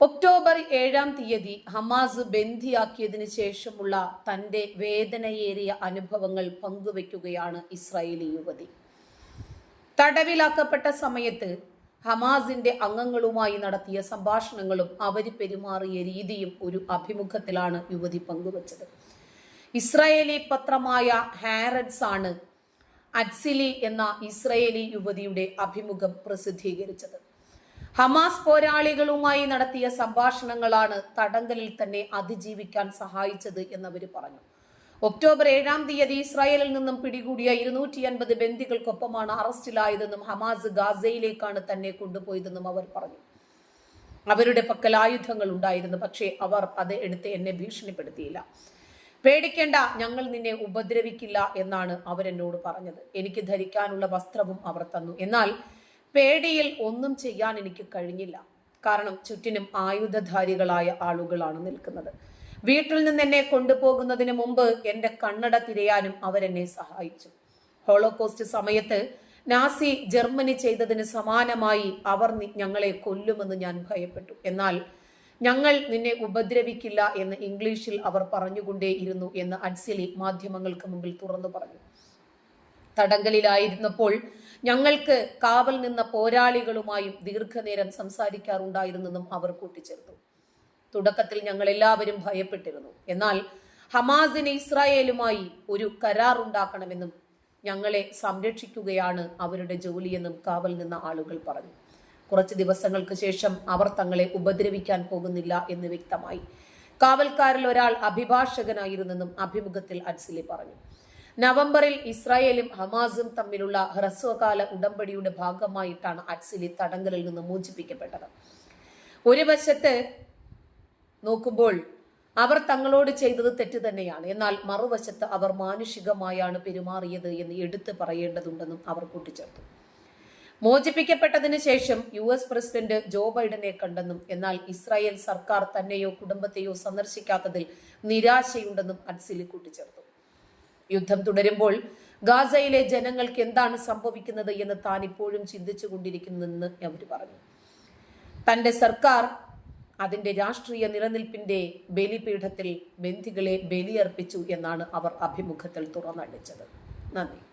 October ഏഴാം തീയതി Hamas ബന്ധിയാക്കിയതിനു ശേഷമുള്ള തന്റെ വേദനയേറിയ അനുഭവങ്ങൾ പങ്കുവെക്കുകയാണ് ഇസ്രായേലി യുവതി. തടവിലാക്കപ്പെട്ട സമയത്ത് ഹമാസിന്റെ അംഗങ്ങളുമായി നടത്തിയ സംഭാഷണങ്ങളും അവർ പെരുമാറിയ രീതിയും ഒരു അഭിമുഖത്തിലാണ് യുവതി പങ്കുവച്ചത്. ഇസ്രായേലി പത്രമായ ഹാരഡ്സ് ആണ് അറ്റ്സിലി എന്ന ഇസ്രായേലി യുവതിയുടെ അഭിമുഖം പ്രസിദ്ധീകരിച്ചത്. ഹമാസ് പോരാളികളുമായി നടത്തിയ സംഭാഷണങ്ങളാണ് തടങ്കലിൽ തന്നെ അതിജീവിക്കാൻ സഹായിച്ചത് എന്നവർ പറഞ്ഞു. ഒക്ടോബർ ഏഴാം തീയതി ഇസ്രായേലിൽ നിന്നും പിടികൂടിയ ഇരുന്നൂറ്റി അൻപത് ബന്ദികൾക്കൊപ്പമാണ് അറസ്റ്റിലായതെന്നും ഹമാസ് ഗാസയിലേക്കാണ് തന്നെ കൊണ്ടുപോയതെന്നും അവർ പറഞ്ഞു. അവരുടെ പക്കൽ ആയുധങ്ങൾ ഉണ്ടായിരുന്നു പക്ഷേ അവർ അത് എടുത്ത് എന്നെ ഭീഷണിപ്പെടുത്തിയില്ല. പേടിക്കേണ്ട ഞങ്ങൾ നിന്നെ ഉപദ്രവിക്കില്ല എന്നാണ് അവരെന്നോട് പറഞ്ഞത്. എനിക്ക് ധരിക്കാനുള്ള വസ്ത്രവും അവർ തന്നു. എന്നാൽ പേടിയിൽ ഒന്നും ചെയ്യാൻ എനിക്ക് കഴിഞ്ഞില്ല. കാരണം ചുറ്റിനും ആയുധധാരികളായ ആളുകളാണ് നിൽക്കുന്നത്. വീട്ടിൽ നിന്ന് എന്നെ കൊണ്ടുപോകുന്നതിന് മുമ്പ് എന്റെ കണ്ണട തിരയാനും അവരെന്നെ സഹായിച്ചു. ഹോളോകോസ്റ്റ് സമയത്ത് നാസി ജർമ്മനി ചെയ്തതിന് സമാനമായി അവർ ഞങ്ങളെ കൊല്ലുമെന്ന് ഞാൻ ഭയപ്പെട്ടു. എന്നാൽ ഞങ്ങൾ നിന്നെ ഉപദ്രവിക്കില്ല എന്ന് ഇംഗ്ലീഷിൽ അവർ പറഞ്ഞുകൊണ്ടേയിരുന്നു എന്ന് അൻസിലി മാധ്യമങ്ങൾക്ക് മുമ്പിൽ തുറന്നു പറഞ്ഞു. തടങ്കലിലായിരുന്നപ്പോൾ ഞങ്ങൾക്ക് കാവൽ നിന്ന പോരാളികളുമായും ദീർഘനേരം സംസാരിക്കാറുണ്ടായിരുന്നെന്നും അവർ കൂട്ടിച്ചേർത്തു. തുടക്കത്തിൽ ഞങ്ങൾ എല്ലാവരും ഭയപ്പെട്ടിരുന്നു. എന്നാൽ ഹമാസിന് ഇസ്രായേലുമായി ഒരു കരാർ ഉണ്ടാക്കണമെന്നും ഞങ്ങളെ സംരക്ഷിക്കുകയാണ് അവരുടെ ജോലിയെന്നും കാവൽ നിന്ന ആളുകൾ പറഞ്ഞു. കുറച്ച് ദിവസങ്ങൾക്ക് ശേഷം അവർ തങ്ങളെ ഉപദ്രവിക്കാൻ പോകുന്നില്ല എന്ന് വ്യക്തമായി. കാവൽക്കാരിൽ ഒരാൾ അഭിഭാഷകനായിരുന്നെന്നും അഭിമുഖത്തിൽ അഡ്സിലി പറഞ്ഞു. നവംബറിൽ ഇസ്രായേലും ഹമാസും തമ്മിലുള്ള ഹ്രസ്വകാല ഉടമ്പടിയുടെ ഭാഗമായിട്ടാണ് അറ്റ്സിലി തടങ്കലിൽ നിന്ന് മോചിപ്പിക്കപ്പെട്ടത്. ഒരു വശത്ത് നോക്കുമ്പോൾ അവർ തങ്ങളോട് ചെയ്തത് തെറ്റ് തന്നെയാണ്. എന്നാൽ മറുവശത്ത് അവർ മാനുഷികമായാണ് പെരുമാറിയത് എന്ന് എടുത്തു പറയേണ്ടതുണ്ടെന്നും അവർ കൂട്ടിച്ചേർത്തു. മോചിപ്പിക്കപ്പെട്ടതിന് ശേഷം യു എസ് പ്രസിഡന്റ് ജോ ബൈഡനെ കണ്ടെന്നും എന്നാൽ ഇസ്രായേൽ സർക്കാർ തന്നെയോ കുടുംബത്തെയോ സന്ദർശിക്കാത്തതിൽ നിരാശയുണ്ടെന്നും അഡ്സിലി കൂട്ടിച്ചേർത്തു. യുദ്ധം തുടരുമ്പോൾ ഗാസയിലെ ജനങ്ങൾക്ക് എന്താണ് സംഭവിക്കുന്നത് എന്ന് താൻ ഇപ്പോഴും ചിന്തിച്ചു കൊണ്ടിരിക്കുന്നെന്ന് അവർ പറഞ്ഞു. തന്റെ സർക്കാർ അതിന്റെ രാഷ്ട്രീയ നിലനിൽപ്പിന്റെ ബലിപീഠത്തിൽ ബന്ധികളെ ബലിയർപ്പിച്ചു എന്നാണ് അവർ അഭിമുഖത്തിൽ തുറന്നടിച്ചത്. നന്ദി.